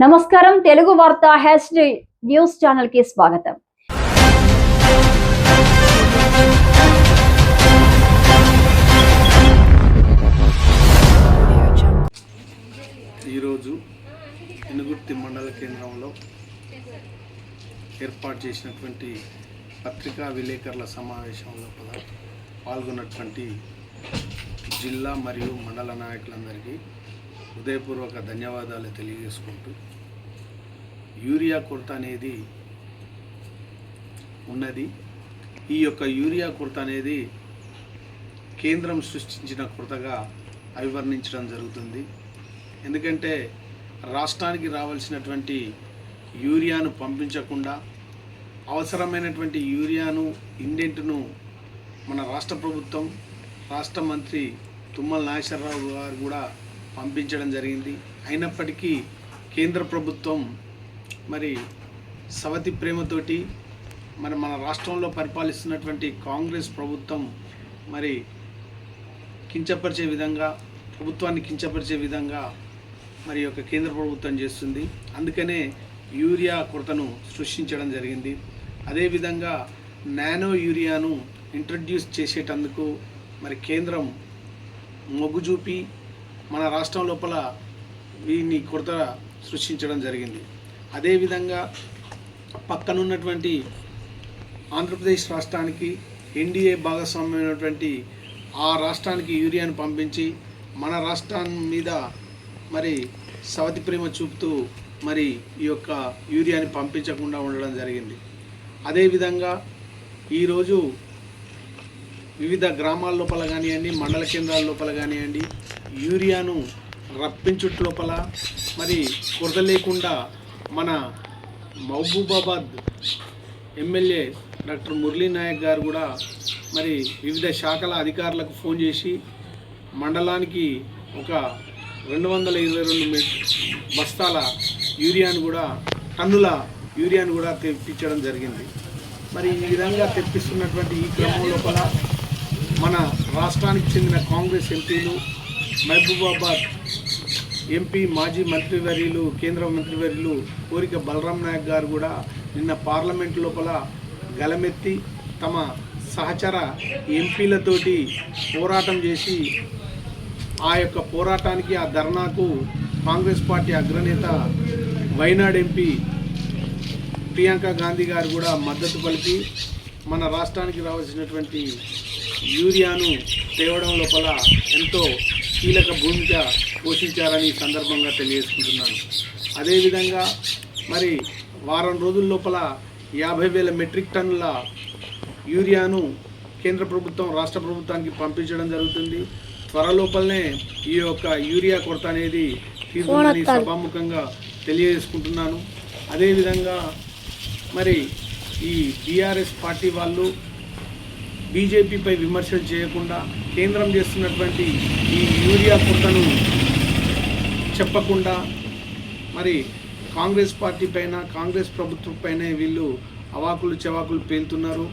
నమస్కారం తెలుగు వార్త hash news ఛానల్కి స్వాగతం. ఈరోజు ఎనుగుర్తి మండల కేంద్రంలో ఏర్పాటు చేసినటువంటి పత్రికా విలేకరుల సమావేశంలో పాల్గొన్నటువంటి జిల్లా మరియు మండల నాయకులందరికీ హృదయపూర్వక ధన్యవాదాలు తెలియజేసుకుంటూ యూరియా కొరత అనేది ఉన్నది. ఈ యొక్క యూరియా కొరత అనేది కేంద్రం సృష్టించిన కొరతగా అభివర్ణించడం జరుగుతుంది. ఎందుకంటే రాష్ట్రానికి రావాల్సినటువంటి యూరియాను పంపించకుండా అవసరమైనటువంటి యూరియాను ఇండెంట్ను మన రాష్ట్ర ప్రభుత్వం రాష్ట్ర మంత్రి తుమ్మల నాగేశ్వరరావు గారు కూడా పంపించడం జరిగింది. అయినప్పటికీ కేంద్ర ప్రభుత్వం మరి సవతి ప్రేమతోటి మరి మన రాష్ట్రంలో పరిపాలిస్తున్నటువంటి కాంగ్రెస్ ప్రభుత్వం మరి కించపరిచే విధంగా ప్రభుత్వాన్ని కించపరిచే విధంగా మరి యొక్క కేంద్ర ప్రభుత్వం చేస్తుంది. అందుకనే యూరియా కొరతను సృష్టించడం జరిగింది. అదేవిధంగా నానో యూరియాను ఇంట్రడ్యూస్ చేసేటందుకు మరి కేంద్రం మొగ్గు చూపి మన రాష్ట్రం లోపల వీని కొరత సృష్టించడం జరిగింది. అదేవిధంగా పక్కనున్నటువంటి ఆంధ్రప్రదేశ్ రాష్ట్రానికి ఎన్డీఏ భాగస్వామ్యమైనటువంటి ఆ రాష్ట్రానికి యూరియాను పంపించి మన రాష్ట్రాన్ని మీద మరి సవతి ప్రేమ చూపుతూ మరి ఈ యొక్క యూరియాని పంపించకుండా ఉండడం జరిగింది. అదేవిధంగా ఈరోజు వివిధ గ్రామాల లోపల కానివ్వండి మండల కేంద్రాల లోపల కానివ్వండి యూరియాను రప్పించుట లోపల మరి కొరత లేకుండా మన మహబూబాబాద్ ఎమ్మెల్యే డాక్టర్ మురళీ నాయక్ గారు కూడా మరి వివిధ శాఖల అధికారులకు ఫోన్ చేసి మండలానికి ఒక రెండు వందల ఇరవై రెండు బస్తాల యూరియాను కూడా టన్నుల యూరియాను కూడా తెప్పించడం జరిగింది. మరి ఈ విధంగా తెప్పిస్తున్నటువంటి ఈ క్రమం లోపల మన రాష్ట్రానికి చెందిన కాంగ్రెస్ ఎంపీలు మహబూబాబాద్ ఎంపీ మాజీ మంత్రివర్యులు కేంద్ర మంత్రివర్యులు కోరిక బలరాం నాయక్ గారు కూడా నిన్న పార్లమెంట్ లోపల గలమెత్తి తమ సహచర ఎంపీలతోటి పోరాటం చేసి ఆ యొక్క పోరాటానికి ఆ ధర్నాకు కాంగ్రెస్ పార్టీ అగ్రనేత వైనాడ్ ఎంపీ ప్రియాంక గాంధీ గారు కూడా మద్దతు పలికి మన రాష్ట్రానికి రావాల్సినటువంటి యూరియాను తేవడం లోపల ఎంతో కీలక భూమిక పోషించారని ఈ సందర్భంగా తెలియజేసుకుంటున్నాను. అదేవిధంగా మరి వారం రోజుల లోపల యాభై వేల మెట్రిక్ టన్నుల యూరియాను కేంద్ర ప్రభుత్వం రాష్ట్ర ప్రభుత్వానికి పంపించడం జరుగుతుంది. త్వరలోపలనే ఈ యొక్క యూరియా కొరత అనేది తీరుతుందని సభాముఖంగా తెలియజేసుకుంటున్నాను. అదేవిధంగా మరి ఈ బీఆర్ఎస్ పార్టీ వాళ్ళు బీజేపీపై విమర్శలు చేయకుండా కేంద్రం చేస్తున్నటువంటి ఈ యూరియా కొరతను చెప్పకుండా మరి కాంగ్రెస్ పార్టీ పైన కాంగ్రెస్ ప్రభుత్వం పైన వీళ్ళు అవాకులు చెవాకులు పేలుతున్నారు.